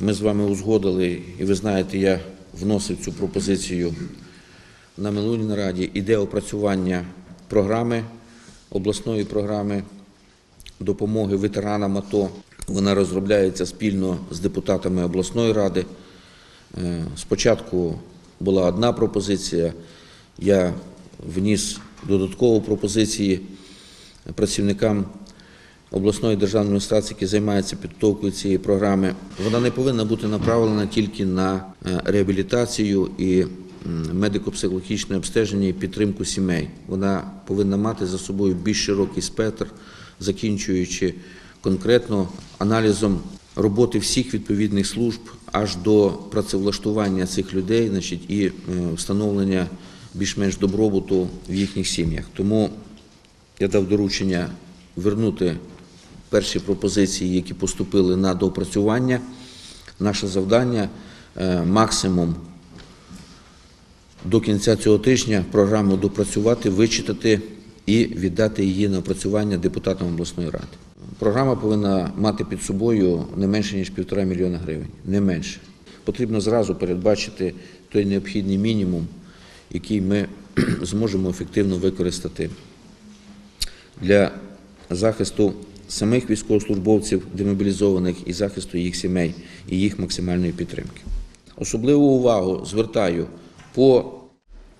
Ми з вами узгодили, і ви знаєте, я вносив цю пропозицію на минулій нараді. Іде опрацювання програми, обласної програми допомоги ветеранам АТО. Вона розробляється спільно з депутатами обласної ради. Е, Спочатку була одна пропозиція, я вніс додаткову пропозиції працівникам обласної державної адміністрації, які займаються підготовкою цієї програми. Вона не повинна бути направлена тільки на е, реабілітацію і медико-психологічне обстеження і підтримку сімей. Вона повинна мати за собою більш широкий спектр, закінчуючи конкретно аналізом роботи всіх відповідних служб аж до працевлаштування цих людей, значить, і е, встановлення більш-менш добробуту в їхніх сім'ях. Тому я дав доручення вернути перші пропозиції, які поступили на доопрацювання. Наше завдання е, максимум до кінця цього тижня програму допрацювати, вичитати і віддати її на опрацювання депутатам обласної ради. Програма повинна мати під собою не менше ніж півтора мільйона гривень, не менше. Потрібно зразу передбачити той необхідний мінімум, який ми зможемо ефективно використати для захисту самих військовослужбовців демобілізованих і захисту їх сімей і їх максимальної підтримки. Особливу увагу звертаю по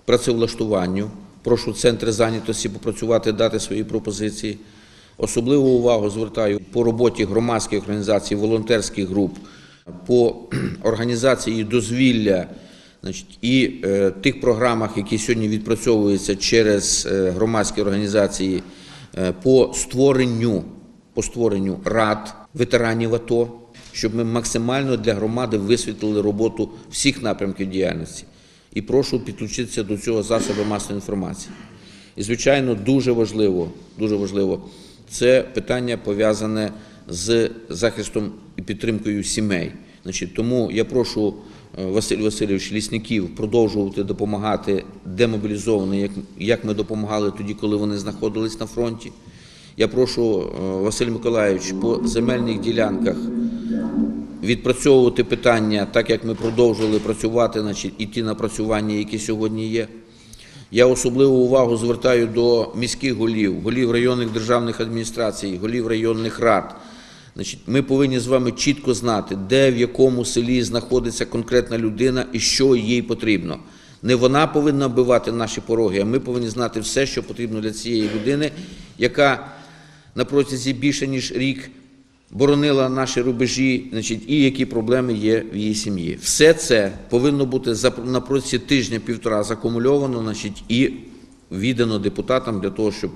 працевлаштуванню. Прошу центри зайнятості попрацювати, дати свої пропозиції. Особливу увагу звертаю по роботі громадських організацій, волонтерських груп, по організації дозвілля значить, і е, тих програмах, які сьогодні відпрацьовуються через е, громадські організації, е, по створенню, по створенню рад ветеранів АТО, щоб ми максимально для громади висвітлили роботу всіх напрямків діяльності. І прошу підключитися до цього засобу масової інформації. І, звичайно, дуже важливо, дуже важливо, це питання пов'язане з захистом і підтримкою сімей. Значить, тому я прошу е, Василь Васильович Лісників продовжувати допомагати демобілізованим, як, як ми допомагали тоді, коли вони знаходились на фронті. Я прошу е, Василь Миколайович по земельних ділянках відпрацьовувати питання, так як ми продовжували працювати, значить, і ті напрацювання, які сьогодні є. Я особливу увагу звертаю до міських голів, голів районних державних адміністрацій, голів районних рад. Значить, ми повинні з вами чітко знати, де в якому селі знаходиться конкретна людина і що їй потрібно. Не вона повинна вбивати наші пороги, а ми повинні знати все, що потрібно для цієї людини, яка на протязі більше ніж рік боронила наші рубежі, значить, і які проблеми є в її сім'ї. Все це повинно бути на протязі тижня-півтора закумульовано, значить, і віддано депутатам для того, щоб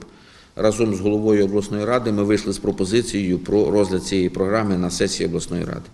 разом з головою обласної ради ми вийшли з пропозицією про розгляд цієї програми на сесії обласної ради.